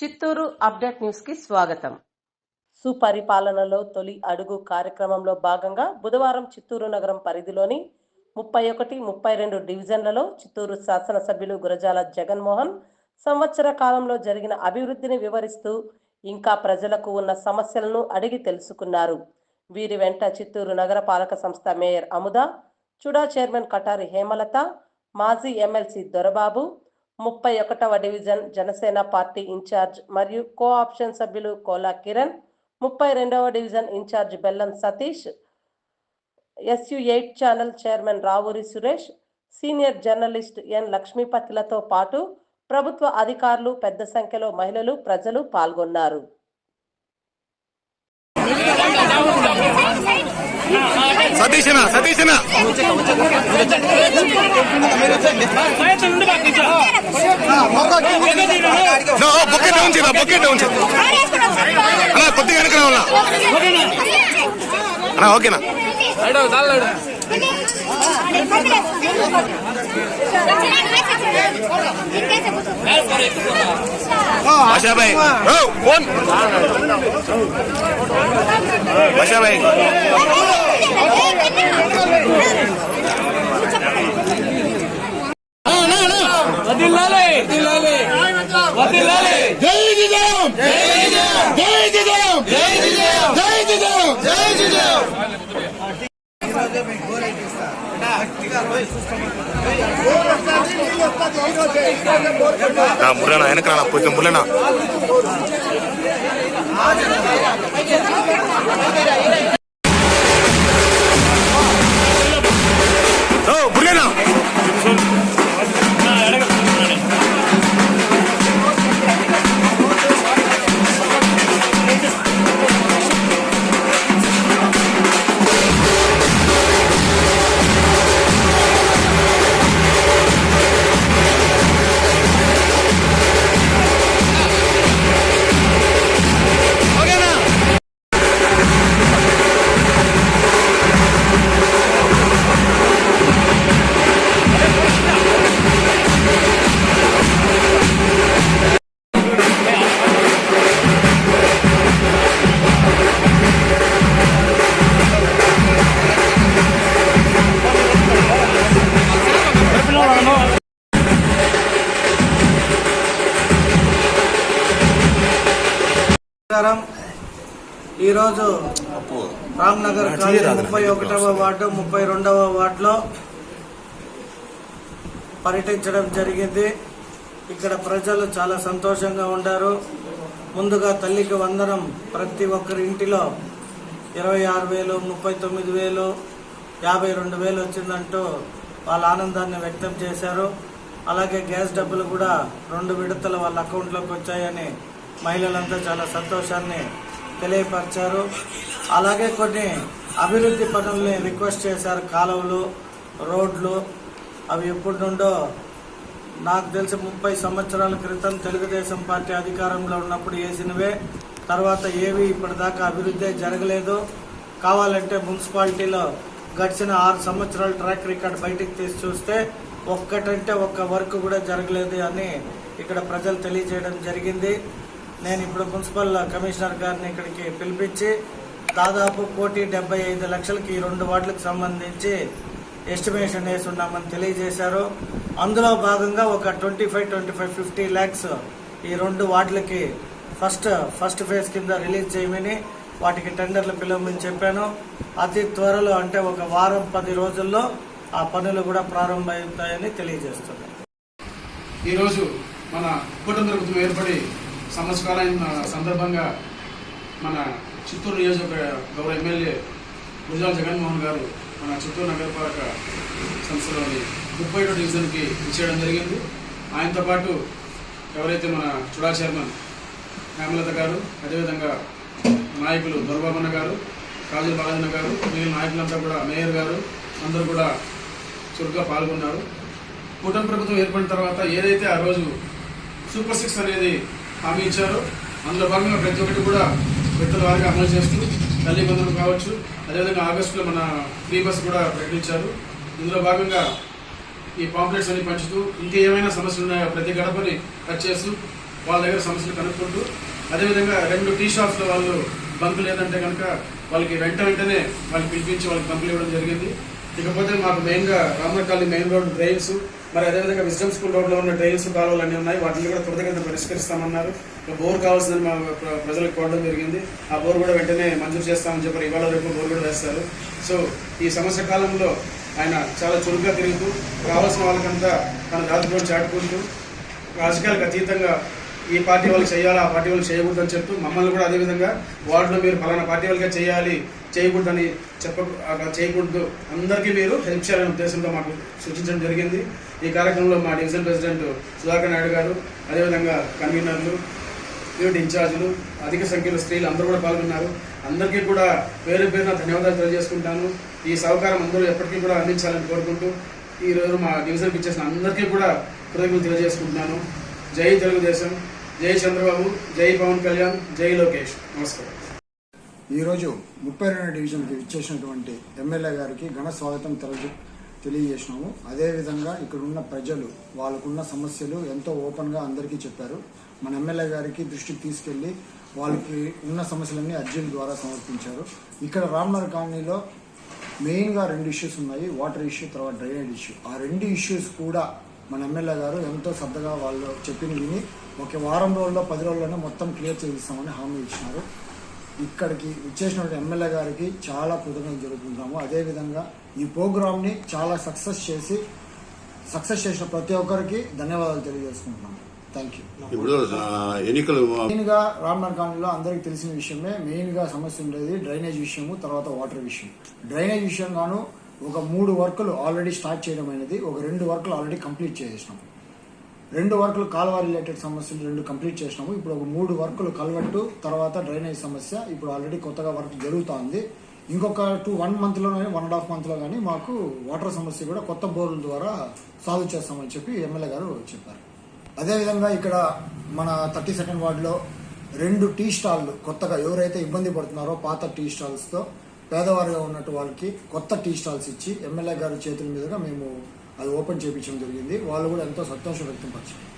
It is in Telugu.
చిత్తూరు అప్డేట్ న్యూస్కి స్వాగతం. సుపరిపాలనలో తొలి అడుగు కార్యక్రమంలో భాగంగా బుధవారం చిత్తూరు నగరం పరిధిలోని ముప్పై ఒకటి ముప్పై రెండు డివిజన్లలో చిత్తూరు శాసనసభ్యులు గురజాల జగన్మోహన్ సంవత్సర కాలంలో జరిగిన అభివృద్ధిని వివరిస్తూ ఇంకా ప్రజలకు ఉన్న సమస్యలను అడిగి తెలుసుకున్నారు. వీరి వెంట చిత్తూరు నగరపాలక సంస్థ మేయర్ అముద చుడా చైర్మన్ కటారి హేమలత మాజీ ఎమ్మెల్సీ దొరబాబు ముప్పై ఒకటవ డివిజన్ జనసేన పార్టీ ఇన్ఛార్జ్ మరియు కో ఆప్షన్ సభ్యులు కోలా కిరణ్ ముప్పై రెండవ division incharge Bellam Satish SU eight channel chairman Ravuri Suresh senior journalist N లక్ష్మీపతిలతో పాటు ప్రభుత్వ అధికారులు పెద్ద సంఖ్యలో మహిళలు ప్రజలు పాల్గొన్నారు సతీశనా సతీశనా నో బొక్కెట్ డౌన్ చేయరా బొక్కెట్ డౌన్ చేయ అన్నా కొద్దిగా వెనక రావాలా అన్నా ఓకేనా భాషాబాయ్ ఓ ఫోన్ భాషాబాయ్ వదిలాలి వదిలాలి వదిలాలి జై జిజాం జై జిజాం జై జిజాం జై జిజాం జై జిజాం జై జిజాం నా మురళన వెనక నా నమస్కారం. ఈరోజు రామ్నగర్ కాలనీ ముప్పై ఒకటవ వార్డు ముప్పై రెండవ వార్డులో పర్యటించడం జరిగింది. ఇక్కడ ప్రజలు చాలా సంతోషంగా ఉండారు. ముందుగా తల్లికి వందనం. ప్రతి ఒక్కరి ఇంటిలో ఇరవై ఆరు వేలు ముప్పై తొమ్మిది వేలు యాభై రెండు వేలు వచ్చిందంటూ వాళ్ళ ఆనందాన్ని వ్యక్తం చేశారు. అలాగే గ్యాస్ డబ్బులు కూడా రెండు విడతలు వాళ్ళ అకౌంట్లోకి వచ్చాయని మహిళలంతా చాలా సంతోషాన్ని తెలియపరిచారు. అలాగే కొన్ని అభివృద్ధి పనుల్ని రిక్వెస్ట్ చేశారు. కాలువలు రోడ్లు అవి ఎప్పటి నుండో నాకు తెలిసి ముప్పై సంవత్సరాల క్రితం తెలుగుదేశం పార్టీ అధికారంలో ఉన్నప్పుడు వేసినవే. తర్వాత ఏవి ఇప్పటిదాకా అభివృద్ధి జరగలేదు. కావాలంటే మున్సిపాలిటీలో గడిచిన ఆరు సంవత్సరాల ట్రాక్ రికార్డ్ బయటికి తీసి చూస్తే ఒక్కటంటే ఒక్క వర్క్ కూడా జరగలేదు అని ఇక్కడ ప్రజలు తెలియజేయడం జరిగింది. నేను ఇప్పుడు మున్సిపల్ కమిషనర్ గారిని ఇక్కడికి పిలిపించి దాదాపు కోటి డెబ్బై ఐదు లక్షలకి ఈ రెండు వార్డులకు సంబంధించి ఎస్టిమేషన్ వేసి ఉన్నామని తెలియజేశారు. అందులో భాగంగా ఒక twenty five twenty five fifty lakhs ఈ రెండు వార్డులకి ఫస్ట్ ఫస్ట్ ఫేజ్ కింద రిలీజ్ చేయమని వాటికి టెండర్లు పిలవమని చెప్పాను. అతి త్వరలో అంటే ఒక వారం పది రోజుల్లో ఆ పనులు కూడా ప్రారంభమవుతాయని తెలియజేస్తున్నాను. ఈరోజు మన కుటుంబ ప్రభుత్వం ఏర్పడి సంవత్సరాలైన సందర్భంగా మన చిత్తూరు నియోజక గౌరవ ఎమ్మెల్యే గురజాల జగన్మోహన్ గారు మన చిత్తూరు నగరపాలక సంస్థలోని ముప్పై ఏడో డివిజన్కి ఇచ్చేయడం జరిగింది. ఆయనతో పాటు ఎవరైతే మన చుడా చైర్మన్ హేమలత గారు అదేవిధంగా నాయకులు దొరబాబన్న గారు కాజు బాలన్న గారు మిగిలిన నాయకులంతా కూడా మేయర్ గారు అందరూ కూడా చురుగ్గా పాల్గొన్నారు. కూటమి ప్రభుత్వం ఏర్పడిన తర్వాత ఏదైతే ఆ రోజు సూపర్ సిక్స్ అనేది హామీ ఇచ్చారో. అందులో భాగంగా ప్రతి ఒక్కటి కూడా పెద్దల వారిగా అమలు చేస్తూ తల్లి బంధువులు కావచ్చు అదేవిధంగా ఆగస్టులో మన ఫ్రీ బస్ కూడా ప్రకటించారు. ఇందులో భాగంగా ఈ పాంప్లెట్స్ అన్ని పంచుతూ ఇంకా ఏమైనా సమస్యలు ఉన్నాయో ప్రతి గడపని కట్ చేస్తూ వాళ్ళ దగ్గర సమస్యలు కనుక్కుంటూ అదేవిధంగా రెండు టీ షాప్స్లో వాళ్ళు బంకులు లేదంటే కనుక వాళ్ళకి వెంట వెంటనే వాళ్ళకి పిలిపించి వాళ్ళకి బంకులు ఇవ్వడం జరిగింది. ఇకపోతే మాకు మెయిన్గా రామర్ మెయిన్ రోడ్ డ్రైన్స్ మరి అదేవిధంగా విజయం స్కూల్ రోడ్లో ఉన్న డ్రైన్స్ కాలువలు అన్నీ ఉన్నాయి. వాటిని కూడా త్వరితగతిన పరిష్కరిస్తామన్నారు. బోర్ కావాల్సిందని మా ప్రజలకు కోరడం జరిగింది. ఆ బోర్ కూడా వెంటనే మంజూరు చేస్తామని చెప్పారు. ఇవాళ రేపు బోర్ కూడా వేస్తారు. సో ఈ సమస్య కాలంలో ఆయన చాలా చురుగ్గా తిరుగుతూ కావాల్సిన వాళ్ళకంతా తన దాదాపు చాటుకుంటూ రాజకీయాలకు అతీతంగా ఈ పార్టీ వాళ్ళకి చేయాలి ఆ పార్టీ వాళ్ళకి చేయకూడదు అని చెప్తూ మమ్మల్ని కూడా అదేవిధంగా వార్డులో మీరు ఫలానా పార్టీ వాళ్ళకే చేయాలి చేయకూడదని చెప్ప అలా చేయకూడదు. అందరికీ మీరు హెల్ప్ చేయాలనే ఉద్దేశంతో మాకు సూచించడం జరిగింది. ఈ కార్యక్రమంలో మా డివిజన్ ప్రెసిడెంట్ సుధాకర్ నాయుడు గారు అదేవిధంగా కన్వీనర్లు యూనిట్ ఇన్ఛార్జీలు అధిక సంఖ్యలో స్త్రీలు అందరూ కూడా పాల్గొన్నారు. అందరికీ కూడా పేరు పేరున ధన్యవాదాలు తెలియజేసుకుంటాను. ఈ సహకారం అందరూ ఎప్పటికీ కూడా అందించాలని కోరుకుంటూ ఈ రోజు మా డివిజన్కి ఇచ్చేసిన అందరికీ కూడా కృతజ్ఞతలు తెలియజేసుకుంటున్నాను. జై తెలుగుదేశం జై చంద్రబాబు జై పవన్ కళ్యాణ్ జై లోకేష్. నమస్కారం. ఈరోజు ముప్పై రెండు డివిజన్కి ఇచ్చేసినటువంటి ఎమ్మెల్యే గారికి ఘన స్వాగతం తెలియ తెలియజేసినాము. అదేవిధంగా ఇక్కడ ఉన్న ప్రజలు వాళ్ళకున్న సమస్యలు ఎంతో ఓపెన్గా అందరికీ చెప్పారు. మన ఎమ్మెల్యే గారికి దృష్టికి తీసుకెళ్ళి వాళ్ళకి ఉన్న సమస్యలన్నీ అర్జీల ద్వారా సమర్పించారు. ఇక్కడ రామ్నగర్ కాలనీలో మెయిన్గా రెండు ఇష్యూస్ ఉన్నాయి. వాటర్ ఇష్యూ తర్వాత డ్రైనేజ్ ఇష్యూ ఆ రెండు ఇష్యూస్ కూడా మన ఎమ్మెల్యే గారు ఎంతో శ్రద్ధగా వాళ్ళు చెప్పిన విని ఒక వారం రోజుల్లో పది రోజుల్లోనే మొత్తం క్లియర్ చేయిస్తామని హామీ ఇచ్చినారు. ఇక్కడికి ఇచ్చేసినటువంటి ఎమ్మెల్యే గారికి చాలా కృతజ్ఞతలు జరుగుతున్నాము అదేవిధంగా ఈ ప్రోగ్రామ్ని చాలా సక్సెస్ చేసి సక్సెస్ చేసిన ప్రతి ఒక్కరికి ధన్యవాదాలు తెలియజేసుకుంటున్నాము. థ్యాంక్ యూ ఇప్పుడు ఎన్నికలు మెయిన్గా రామ్నగర్ కాలనీలో అందరికి తెలిసిన విషయమే మెయిన్గా సమస్య ఉండేది డ్రైనేజ్ విషయము తర్వాత వాటర్ విషయం. డ్రైనేజ్ విషయం గాను ఒక మూడు వర్కులు ఆల్రెడీ స్టార్ట్ చేయడం అనేది ఒక రెండు వర్కులు ఆల్రెడీ కంప్లీట్ చేసినాము రెండు వర్కులు కాలువ రిలేటెడ్ సమస్యలు రెండు కంప్లీట్ చేసినాము. ఇప్పుడు ఒక మూడు వర్కులు కలవట్టు తర్వాత డ్రైనేజ్ సమస్య ఇప్పుడు ఆల్రెడీ కొత్తగా వర్క్ జరుగుతోంది. ఇంకొక టూ వన్ మంత్లోనే వన్ అండ్ హాఫ్ మంత్లో కానీ మాకు వాటర్ సమస్య కూడా కొత్త బోర్ల ద్వారా సాల్వ్ చేస్తామని చెప్పి ఎమ్మెల్యే గారు చెప్పారు. అదేవిధంగా ఇక్కడ మన థర్టీ సెకండ్ వార్డులో రెండు టీ స్టాల్లు కొత్తగా ఎవరైతే ఇబ్బంది పడుతున్నారో పాత టీ స్టాల్స్తో పేదవారిగా ఉన్నట్టు వాళ్ళకి కొత్త టీ స్టాల్స్ ఇచ్చి ఎమ్మెల్యే గారి చేతుల మీదుగా మేము అది ఓపెన్ చేయించడం జరిగింది. వాళ్ళు కూడా ఎంతో సంతోషం వ్యక్తం పరిచారు.